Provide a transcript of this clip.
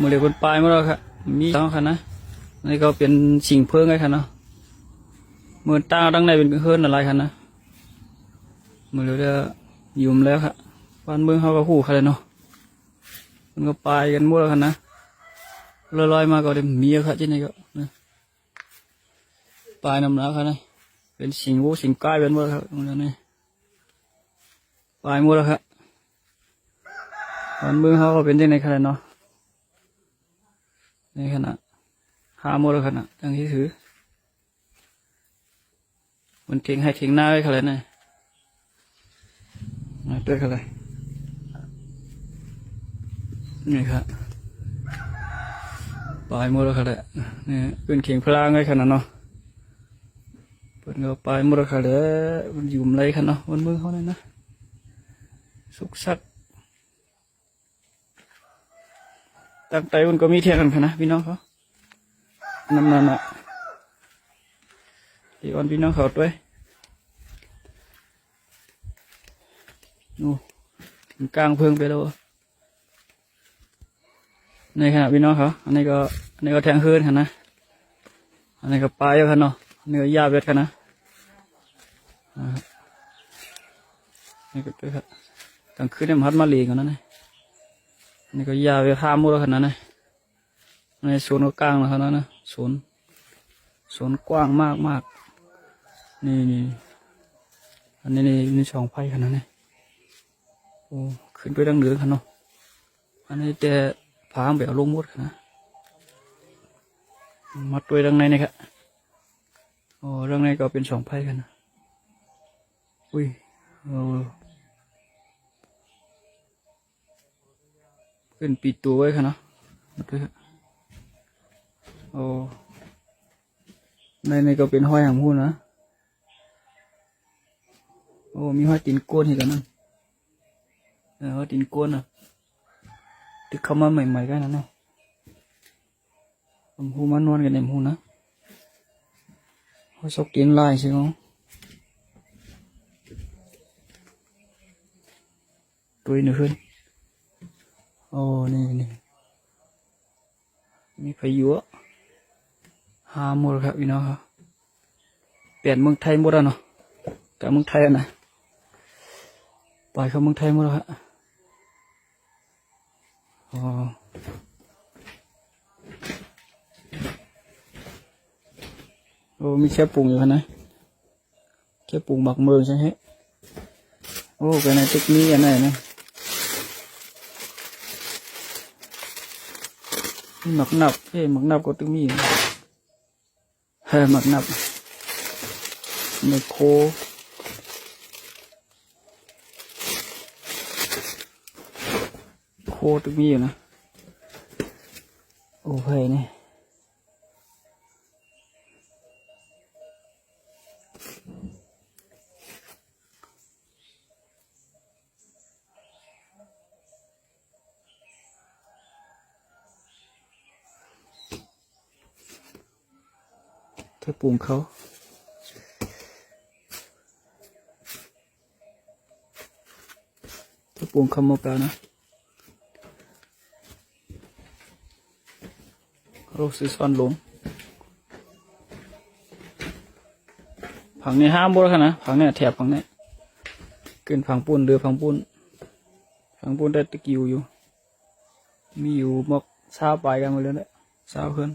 มือเรียกคนปลายมาแล้วครับมีสองคันนะนี่ก็เป็นสิ่งเพิ่งไงคันเนาะมือตั้งดังในเป็นเฮือนอะไรคันนะมือเรียจะยุ่มแล้วครับบ้านเมืองเขาก็คู่กันเลยเนาะมันก็ปลายกันมดแล้วคันนะลอยๆมาก็เดี๋ยวมีครับที่นี่ก็นะปลายน้ำหนักคันนะเป็นสิ่งวูสิ่งใกล้เป็นมดแล้วครับตรงนี้ปลายหมดแล้วครับบ้านเมืองเขาก็เป็นที่ไหนคันเนาะ ในขณะหาโมลขณะทั้งที่ถือ มันเข่งให้เข่งหน้าไว้ขนาดไหนมาด้วยกันเลยนี่ครับปลายโมลขนาดนี่เป็นเข่งพลางไว้ขนาดเนาะเป็นก็ปลายโมลขนาดมันยู่ไรขนาดเนาะบนมือเขาเนี่ยนะสุกสัก ตั้งใจมันก็มีเทียงกันค่ะนะพี่น้องเขาน้ำนันอะที่วันพี่น้องเขาด้วยนู่นกลางเพิงไปแล้วในขณะพี่น้องเขาอันนี้ก็อันนี้ก็แทงคืนค่ะนะอันนี้ก็ปลายค่ะเนาะอันนี้ก็ยาเบ็ดค่ะนะอ่านี่ก็ด้วยครับกลางคืนเนี่ยมันพัดมาลีกันนั่นนะ นี่ก็ยาวไปข้ามมุดขนาดนั้นในศูนย์ก็กลางแล้วขนาดนั้นศูนย์ศูนย์กว้างมากมากนี่นี่อันนี้นี่นี่ช่องไฟขนาดนี้โอ้ขึ้นไปดังเหนือขนาดเนาะอันนี้แต่พามแบบลงมุดนาดมาตัวดังในนี่ครับโอ้ดังในก็เป็นช่องไฟกันนะอุ้ยโอ้ ป็นปีตัวไว้ค่ะเนาะโอ้ในในก็เป็นห้อยหางหูนะ โอ้ มีห้อยตีนก้นอีกแล้วนั่นเออห้อยตีนก้นอะที่เข้ามาใหม่ๆกันนะเนาะผมหูมันนวลกันในหูนะห้อยซอกตีนลายใช่ไหมตัวหนึ่งขึ้น โอ้ นี่นี่มีพายุหาหมดครับพี่น้องครับเปลี่ยนเมืองไทยหมดแล้วเนาะกับเมืองไทยอะนะปล่อยเข้าเมืองไทยหมดแล้วครับอ๋อโอ้มีแค่ปรุงอยู่นะแค่ปรุงบักเมืองใช่ไหมโอ้เป็นไงเทคนิคอันไหนนะ หมักนับเอ้ยหมักนับก็ต้องมีเฮ้ยหมักนับไมโครโคต้องมีอยู่นะ โอ้เฮ้ยนี่ย ธอปรุงเขาเธอปรุงคำโมกานะโรซิซอนลงผังนี้ห้ามบดค่ะนะผังเนี้ยแถบผังเนี้ยขึ้นผังปูนเรือผังปูนผังปูนได้ตะกิวอยู่ มีอยู่มกเช้าไปกันหมดเลยเนี่ยเช้าขึ้น